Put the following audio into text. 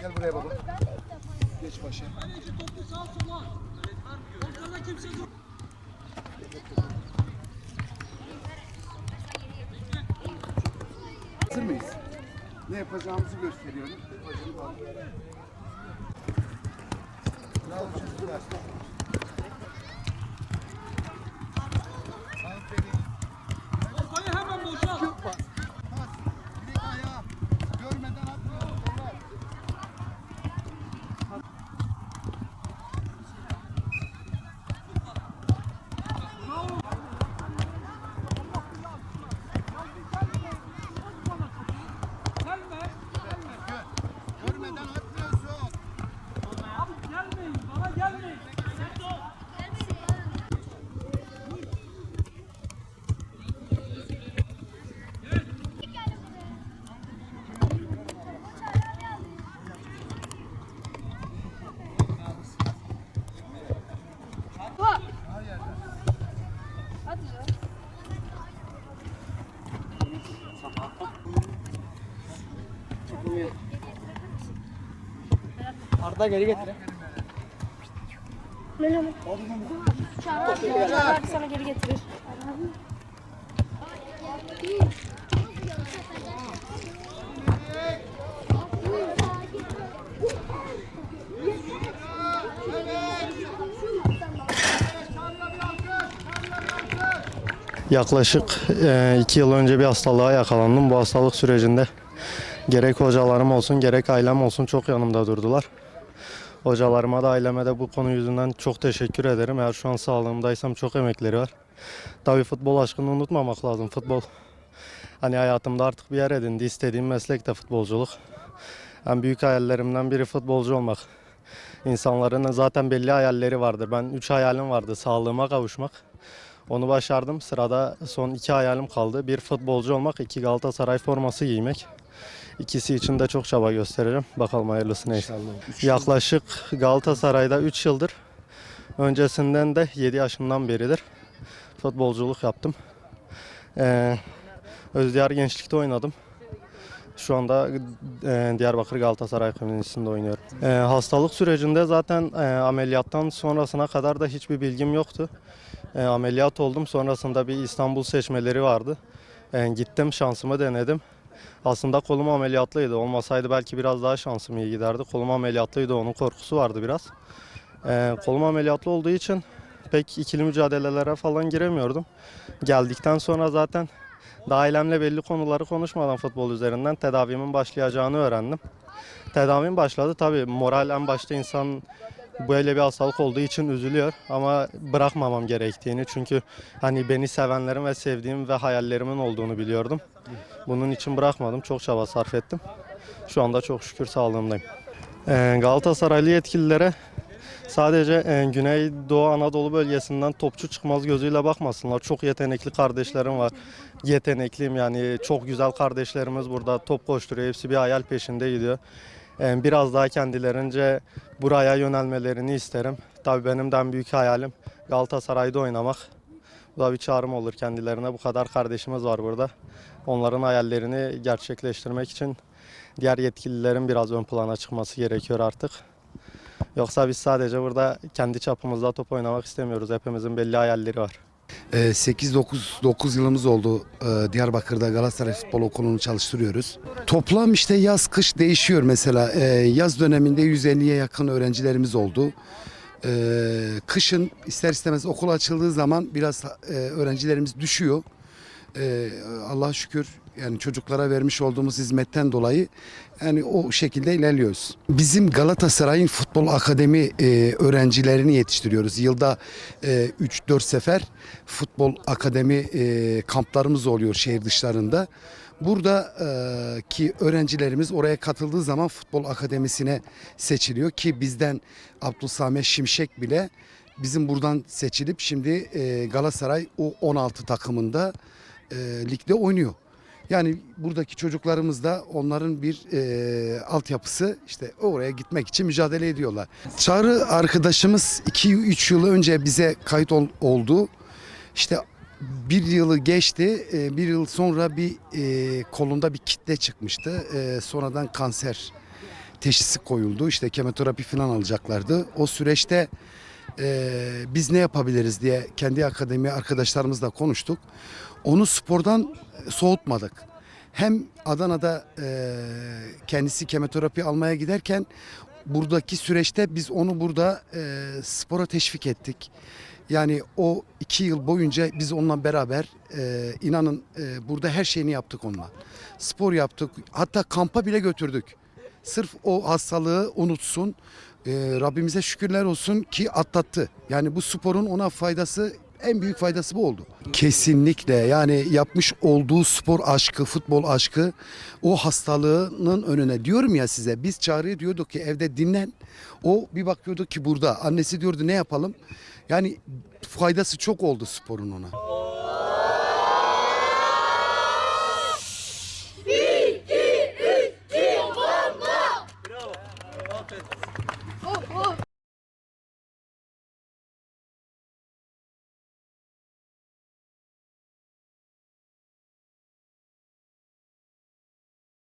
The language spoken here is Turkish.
Gel buraya baba. Geç başa. Hazır mıyız? Ne yapacağımızı gösteriyorum. Bravo çocuklar. Arda geri getir. Çağrı abi sana geri getirir. Yaklaşık e, iki yıl önce bir hastalığa yakalandım. Bu hastalık sürecinde gerek hocalarım olsun gerek ailem olsun çok yanımda durdular. Hocalarıma da aileme de bu konu yüzünden çok teşekkür ederim. Eğer şu an sağlığımdaysam çok emekleri var. Tabii futbol aşkını unutmamak lazım. Futbol hani hayatımda artık bir yer edindi. İstediğim meslek de futbolculuk. En büyük hayallerimden biri futbolcu olmak. İnsanların zaten belli hayalleri vardır. Ben üç hayalim vardı. Sağlığıma kavuşmak. Onu başardım. Sırada son iki hayalim kaldı. Bir futbolcu olmak, iki Galatasaray forması giymek. İkisi için de çok çaba gösteririm. Bakalım hayırlısı neyse. Yaklaşık Galatasaray'da 3 yıldır. Öncesinden de 7 yaşımdan beridir futbolculuk yaptım. Ee, Özdiyar Gençlik'te oynadım. Şu anda e, Diyarbakır Galatasaray Komünistesi'nde oynuyorum. E, hastalık sürecinde zaten e, ameliyattan sonrasına kadar da hiçbir bilgim yoktu. E, ameliyat oldum. Sonrasında bir İstanbul seçmeleri vardı. E, gittim şansımı denedim. Aslında kolum ameliyatlıydı. Olmasaydı belki biraz daha şansım iyi giderdi. Kolum ameliyatlıydı. Onun korkusu vardı biraz. E, kolum ameliyatlı olduğu için pek ikili mücadelelere falan giremiyordum. Geldikten sonra zaten daha ailemle belli konuları konuşmadan futbol üzerinden tedavimin başlayacağını öğrendim. Tedavim başladı. Tabii moral en başta insan böyle bir hastalık olduğu için üzülüyor ama bırakmamam gerektiğini çünkü hani beni sevenlerin ve sevdiğim ve hayallerimin olduğunu biliyordum. Bunun için bırakmadım. Çok çaba sarf ettim. Şu anda çok şükür sağlığımdayım. Ee, Galatasaraylı yetkililere sadece e, Güneydoğu Anadolu bölgesinden topçu çıkmaz gözüyle bakmasınlar. Çok yetenekli kardeşlerim var. Yetenekliyim yani çok güzel kardeşlerimiz burada top koşturuyor. Hepsi bir hayal peşinde gidiyor. Ee, Biraz daha kendilerince buraya yönelmelerini isterim. Tabii benim de en büyük hayalim Galatasaray'da oynamak. Bu da bir çağrım olur kendilerine. Bu kadar kardeşimiz var burada. Onların hayallerini gerçekleştirmek için diğer yetkililerin biraz ön plana çıkması gerekiyor artık. Yoksa biz sadece burada kendi çapımızda top oynamak istemiyoruz. Hepimizin belli hayalleri var. 8-9 yılımız oldu Ee, Diyarbakır'da Galatasaray Futbol Okulu'nu çalıştırıyoruz. Toplam işte yaz kış değişiyor mesela. Ee, Yaz döneminde 150'ye yakın öğrencilerimiz oldu. Ee, Kışın ister istemez okul açıldığı zaman biraz e, öğrencilerimiz düşüyor. Ee, Allah'a şükür yani çocuklara vermiş olduğumuz hizmetten dolayı yani o şekilde ilerliyoruz. Bizim Galatasaray'ın futbol akademi e, öğrencilerini yetiştiriyoruz. Yılda e, 3-4 sefer futbol akademi e, kamplarımız oluyor şehir dışlarında. Burada e, öğrencilerimiz oraya katıldığı zaman futbol akademisine seçiliyor ki bizden Abdülsamet Şimşek bile bizim buradan seçilip şimdi e, Galatasaray U16 takımında e, ligde oynuyor. Yani buradaki çocuklarımız da onların bir e, altyapısı işte oraya gitmek için mücadele ediyorlar. Çağrı arkadaşımız 2-3 yıl önce bize kayıt ol- oldu. İşte bir yılı geçti. E, bir yıl sonra bir e, kolunda bir kitle çıkmıştı. E, sonradan kanser teşhisi koyuldu. İşte kemoterapi falan alacaklardı. O süreçte e, biz ne yapabiliriz diye kendi akademi arkadaşlarımızla konuştuk. Onu spordan soğutmadık. Hem Adana'da e, kendisi kemoterapi almaya giderken buradaki süreçte biz onu burada e, spora teşvik ettik. Yani o iki yıl boyunca biz onunla beraber e, inanın e, burada her şeyini yaptık onunla. Spor yaptık hatta kampa bile götürdük. Sırf o hastalığı unutsun. E, Rabbimize şükürler olsun ki atlattı. Yani bu sporun ona faydası en büyük faydası bu oldu. Kesinlikle yani yapmış olduğu spor aşkı, futbol aşkı o hastalığının önüne diyorum ya size biz çağrı diyorduk ki evde dinlen. O bir bakıyordu ki burada. Annesi diyordu ne yapalım? Yani faydası çok oldu sporun ona. Bir, üç, iki, bomba! Bravo. Bravo.